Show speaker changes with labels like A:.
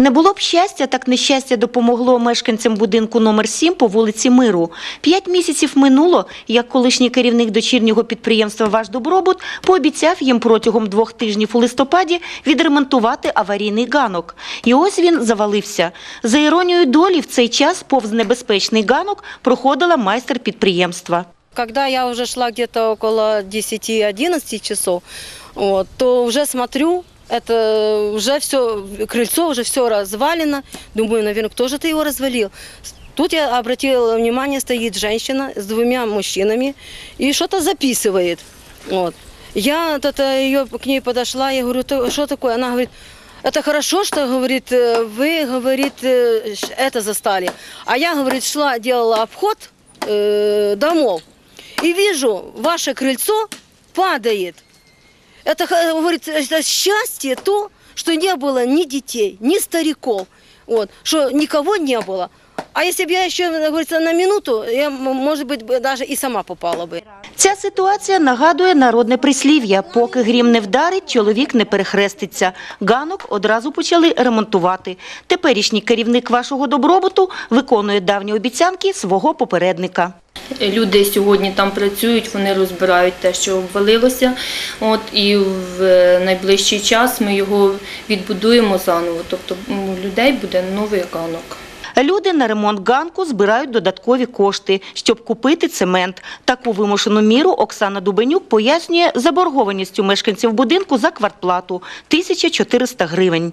A: Не було б щастя, так нещастя допомогло мешканцям будинку номер 7 по вулиці Миру. П'ять місяців минуло, як колишній керівник дочірнього підприємства «Ваш добробут» пообіцяв їм протягом двох тижнів у листопаді відремонтувати аварійний ганок. І ось він завалився. За іронією долі, в цей час повз небезпечний ганок проходила майстер підприємства.
B: Когда я уже шла где-то около 10-11 часов, вот, то уже смотрю, это уже все, крыльцо уже все развалено. Думаю, наверное, кто же это его развалил? Тут я обратила внимание, стоит женщина с двумя мужчинами и что-то записывает. Вот. Я вот это ее к ней подошла, я говорю, «Ты что такое? Она говорит, это хорошо, что, говорит, э, вы, говорит, э, ш- это застали. А я, говорит, шла, делала обход э, домов. И вижу, ваше крыльцо падает. Это, х- говорит, это счастье то, что не было ни детей, ни стариков. Вот, что никого не было. А если бы я еще, говорится, на минуту, я, м- может быть, бы даже и сама попала бы.
A: Ця ситуація нагадує народне прислів'я. Поки грім не вдарить, чоловік не перехреститься. Ганок одразу почали ремонтувати. Теперішній керівник вашого добробуту виконує давні обіцянки свого попередника.
C: Люди сьогодні там працюють, вони розбирають те, що обвалилося. От і в е, найближчий час ми його відбудуємо заново. Тобто у людей буде новий ганок.
A: Люди на ремонт ганку збирають додаткові кошти, щоб купити цемент. Таку вимушену міру Оксана Дубенюк пояснює заборгованістю мешканців будинку за квартплату – 1400 гривень.